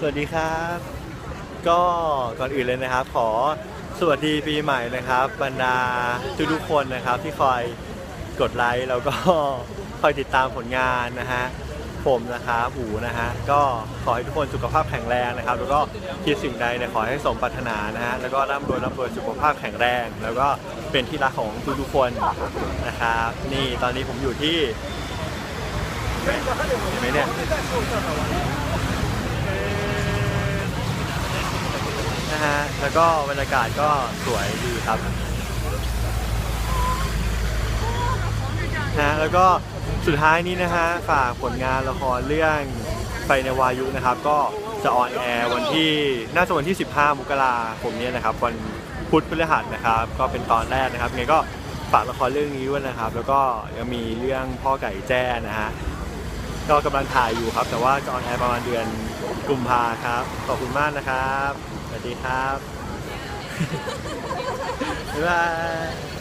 สวัสดีครับ ก็ก่อนอื่นเลยนะครับ ขอสวัสดีปีใหม่นะครับ บรรดาทุกๆคนนะครับที่คอยกดไลค์แล้วก็คอยติดตามผลงานนะฮะผมนะครับหูนะฮะก็ขอให้ทุกคนสุขภาพแข็งแรงนะครับ แล้วก็คิดสิ่งใดเนี่ยขอให้สมปรารถนานะฮะแล้วก็ร่ำรวยร่ำรวยสุขภาพแข็งแรง แล้วก็เป็นที่รักของทุกๆคนนะครับนี่ตอนนี้ผมอยู่ที่เห็นไหมเนี่ย นะฮะ แล้วก็บรรยากาศก็สวยดีครับนะฮะแล้วก็สุดท้ายนี้นะฮะฝากผลงานละครเรื่องไฟในวายุนะครับ ก็จะออนแอร์วันที่น่าจะวันที่ 15 มกราคมเนี้นะครับ วันพุธพฤหัสนะครับ ก็เป็นตอนแรกนะครับไงก็ฝากละครเรื่องนี้ด้วยนะครับ แล้วก็ยังมีเรื่องพ่อไก่แจ้นะฮะ ก็กำลังถ่ายอยู่ครับ แต่ว่าจะออนแอร์ประมาณเดือนกุมภาครับ ขอบคุณมากนะครับ สวัสดีครับ บ๊ายบาย